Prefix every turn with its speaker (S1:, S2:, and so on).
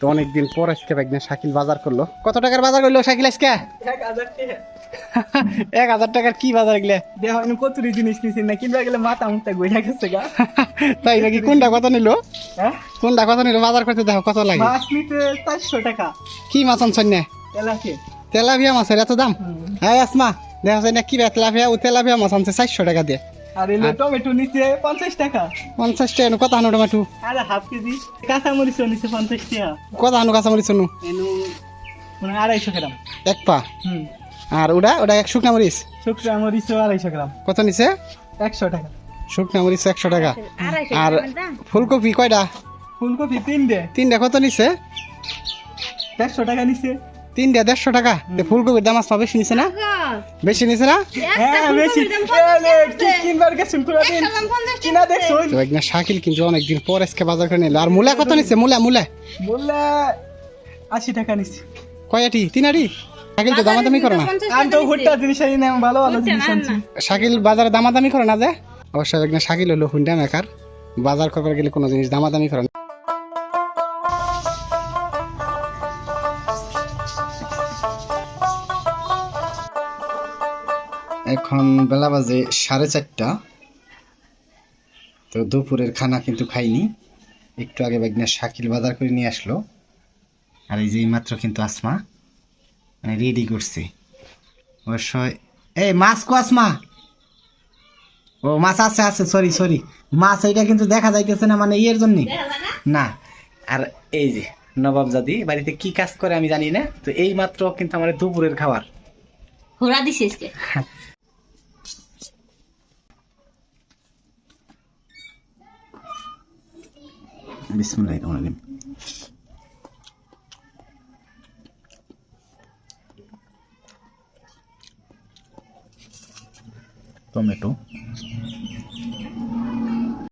S1: তো অনেকদিন পর আজকে একদিন শাকিল বাজার করল। কত টাকার বাজার করল শাকিল আজকে?
S2: এক হাজার
S1: টাকার কি বাজার গেলে
S2: দেহ আমি কতুরি জিনিস নিছি না কিনবা গেলে মাথা মুখটা গইয়া গেছে গা।
S1: তাই নাকি? কোনটা কত নিল?
S2: হ্যাঁ?
S1: কোনটা কত নিল? বাজার করতে দেখো কত লাগে?
S2: মাছ নিতে চারশো টাকা।
S1: কি মাছ আনছেন না?
S2: এলাকে
S1: তেলাভিয়া মাছের এত দাম? হ্যাঁ আসমা দেখা যায় না কি রে তেলাভিয়া ও তেলাভিয়া মাছ আনছে চারশো টাকা দিয়ে।
S2: আর এলো টমেটো নিচে পঞ্চাশ টাকা।
S1: পঞ্চাশ টাকা কত হানো টমেটো?
S2: আর হাফ কেজি। কাঁচামরিচও নিচে পঞ্চাশ টাকা।
S1: কত হানো কাঁচামরিচ নু?
S2: এনু মানে আড়াইশো গ্রাম।
S1: এক পা?
S2: হুম।
S1: আর ওটা ওটা এক শুকনা মরিচ?
S2: শুকনা মরিচও আড়াইশো গ্রাম।
S1: কত নিছে
S2: একশো টাকা।
S1: শুকনা মরিচ একশো টাকা। আর ফুলকপি কয়টা?
S2: ফুলকপি তিনটে।
S1: তিনটা কত নিছে
S2: দেড়শো টাকা নিচে।
S1: তিনটা দেড়শো টাকা। ফুলকপির দাম আসবা বেশি নিছে না? বেশি নিছে না?
S2: হ্যাঁ
S1: একদিন শাকিল কিন্তু অনেকদিন পর আজকে বাজার করে নিল। আর মূলা কত নিছে? মূলা মূলা।
S2: বললে আশি টাকা নিছি।
S1: তিন তিনাটি? শাকিল তো দামাদামি করে না।
S2: আমি তো হুট্টা জিনিস আনি না ভালো ভালো জিনিস আনছি।
S1: শাকিল বাজারে দামাদামি করে না যে? অবশ্যই একদিন শাকিল হলো হুন্ডা মেকার বাজার করবার গেলে কোনো জিনিস দামাদামি করে এখন বেলা বাজে সাড়ে চারটা। তো দুপুরের খানা কিন্তু খাইনি। একটু আগে বেগনা শাকিল বাজার করে নিয়ে আসলো। আর এই যে মাত্র কিন্তু আসমা মানে রেডি করছে। অবশ্যই এই মাছ কো আসমা? ও মাছ আছে আছে সরি সরি মাছ এইটা কিন্তু দেখা যাইতেছে না মানে ইয়ের জন্য। না? আর এই যে নবাবজাদি বাড়িতে কি কাজ করে আমি জানি না। তো এই মাত্র কিন্তু আমার দুপুরের খাবার।
S3: দিছিস কে
S1: রহমান রহিম টমেটো